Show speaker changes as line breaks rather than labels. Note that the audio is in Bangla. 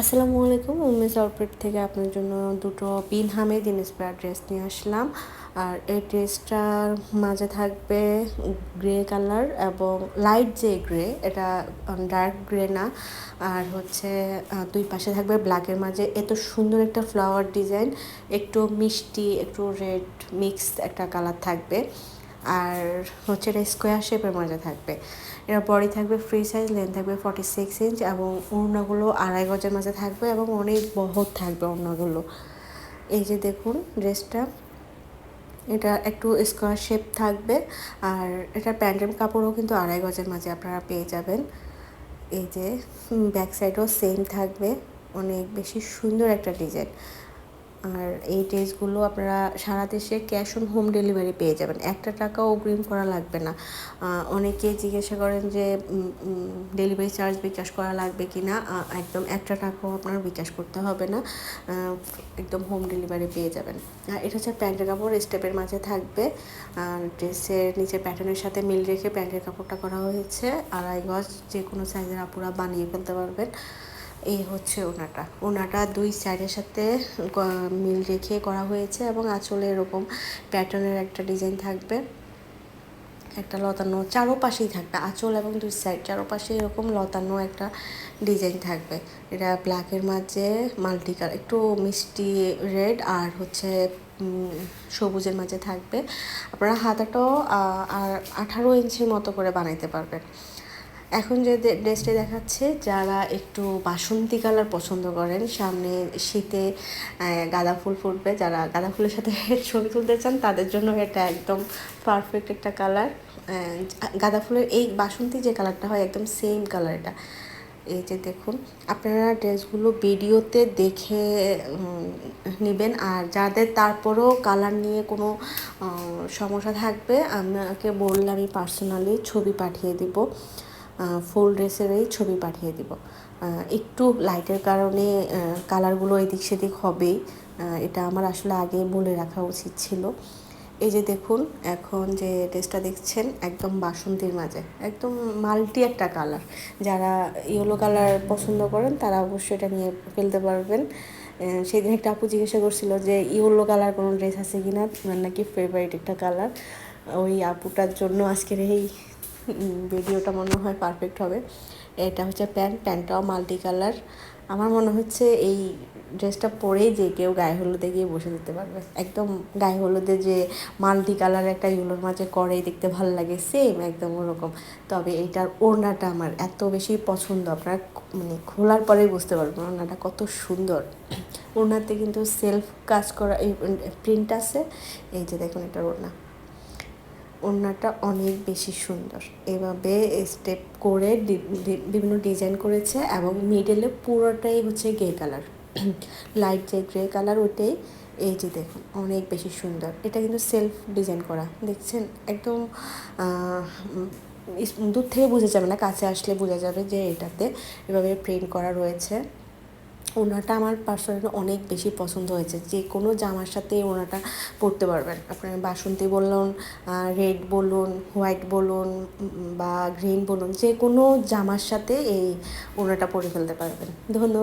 আসসালামু আলাইকুম, উমেশ আউটফিট থেকে আপনার জন্য দুটো বিন হামেদ ইন্সপায়ার ড্রেস নিয়ে আসলাম। আর এই ড্রেসটার মাঝে থাকবে গ্রে কালার এবং লাইট যে গ্রে এটা ডার্ক গ্রে না। আর হচ্ছে দুই পাশে থাকবে ব্ল্যাকের মাঝে। এত সুন্দর একটা ফ্লাওয়ার ডিজাইন একটু মিষ্টি, একটু রেড মিক্স একটা কালার থাকবে। আর হচ্ছে এটা স্কোয়ার শেপের মাঝে থাকবে। এর বডি থাকবে ফ্রি সাইজ লেন্থ থাকবে ফর্টি সিক্স ইঞ্চ এবং ওড়নাগুলো আড়াই গজের মাঝে থাকবে এবং অনেক বহর থাকবে ওড়নাগুলো এই যে দেখুন ড্রেসটা এটা একটু স্কোয়ার শেপ থাকবে আর এটা প্যান্টের কাপড়ও কিন্তু আড়াই গজের মাঝে আপনারা পেয়ে যাবেন। এই যে ব্যাক সাইডও সেম থাকবে, অনেক বেশি সুন্দর একটা ডিজাইন আর এই ড্রেসগুলো আপনারা সারা দেশে ক্যাশ অন হোম ডেলিভারি পেয়ে যাবেন। একটা টাকাও অগ্রিম করা লাগবে না। অনেকে জিজ্ঞাসা করেন যে ডেলিভারি চার্জ বিকাশ করা লাগবে কি না একদম একটা টাকাও আপনার বিকাশ করতে হবে না। একদম হোম ডেলিভারি পেয়ে যাবেন। আর এটা হচ্ছে প্যান্টের কাপড় স্টেপের মাঝে থাকবে। আর ড্রেসের নিচে প্যাটার্নের সাথে মিল রেখে প্যান্টের কাপড়টা করা হয়েছে। আড়াই গজ যে কোনো সাইজের আপুরা বানিয়ে ফেলতে পারবেন। এই হচ্ছে ওনাটা। ওনাটা দুই সাইডের সাথে মিল রেখে করা হয়েছে এবং আঁচলে এরকম প্যাটার্নের একটা ডিজাইন থাকবে। একটা লতানো চারোপাশেই থাকবে, আঁচল এবং দুই সাইড চারোপাশে এরকম লতানো একটা ডিজাইন থাকবে। এটা ব্ল্যাকের মাঝে মাল্টি কালার, একটু মিষ্টি রেড আর হচ্ছে সবুজের মাঝে থাকবে। আপনারা হাতাটাও আঠারো ইঞ্চির মতো করে বানাইতে পারবেন। এখন যে ড্রেসটি দেখাচ্ছে, যারা একটু বাসন্তী কালার পছন্দ করেন, সামনে শীতে গাঁদা ফুল ফুটবে, যারা গাঁদা ফুলের সাথে ছবি তুলতে চান, তাদের জন্য এটা একদম পারফেক্ট একটা কালার। গাঁদা ফুলের এই বাসন্তী যে কালারটা হয়, একদম সেম কালার এটা। এই যে দেখুন, আপনারা ড্রেসগুলো ভিডিওতে দেখে নেবেন। আর যাদের তারপরও কালার নিয়ে কোনো সমস্যা থাকবে, আমাকে বললে আমি পার্সোনালি ছবি পাঠিয়ে দিব। ফুল ড্রেসেরই ছবি পাঠিয়ে দিব। একটু লাইটের কারণে কালারগুলো এদিক সেদিক হবেই। এটা আমার আসলে আগে বলে রাখা উচিত ছিল। এই যে দেখুন, এখন যে ড্রেসটা দেখছেন, একদম বাসন্তীর মাঝে, একদম মাল্টি একটা কালার যারা ইয়েলো কালার পছন্দ করেন, তারা অবশ্যই এটা নিয়ে ফেলতে পারবেন। সেদিন একটা আপু জিজ্ঞাসা করছিল যে ইয়েলো কালার কোনো ড্রেস আছে কি না নাকি ফেভারিট একটা কালার ওই আপুটার জন্য আজকের এই ভিডিওটা মনে হয় পারফেক্ট হবে। এটা হচ্ছে প্যান্ট, প্যান্টটাও মাল্টি কালার আমার মনে হচ্ছে এই ড্রেসটা পরেই যে কেউ গায়ে হলুদে গিয়ে বসে দিতে পারবে। একদম গায়ে হলুদে যে মাল্টি কালার একটা ইউলোর মাঝে করে দেখতে ভালো লাগে সেম একদম ওরকম। তবে এইটার ওড়নাটা আমার এত বেশি পছন্দ, আপনার মানে খোলার পরেই বুঝতে পারবেন ওড়নাটা কত সুন্দর। ওড়নাতে কিন্তু সেলফ কাজ করা, এই প্রিন্ট আছে, এই যে দেখুন এটার ওড়না। ওড়নাটা অনেক বেশি সুন্দর। এভাবে স্টেপ করে বিভিন্ন ডিজাইন করেছে এবং মিডলে পুরোটাই হচ্ছে গ্রে কালার লাইট যে গ্রে কালার ওটাই, এই যে দেখুন, অনেক বেশি সুন্দর। এটা কিন্তু সেলফ ডিজাইন করা, দেখছেন? একদম দূর থেকে বোঝা যাবে না, কাছে আসলে বোঝা যাবে যে এটাতে এভাবে প্রিন্ট করা রয়েছে। ওনাটা আমার পার্সোনালি অনেক বেশি পছন্দ হয়েছে। যে কোনো জামার সাথে ওনাটা পরতে পারবেন। আপনার বাসন্তী বলুন রেড বলুন হোয়াইট বলুন বা গ্রিন বলুন, যে কোনো জামার সাথে এই ওনাটা পরে ফেলতে পারবেন। ধন্যবাদ।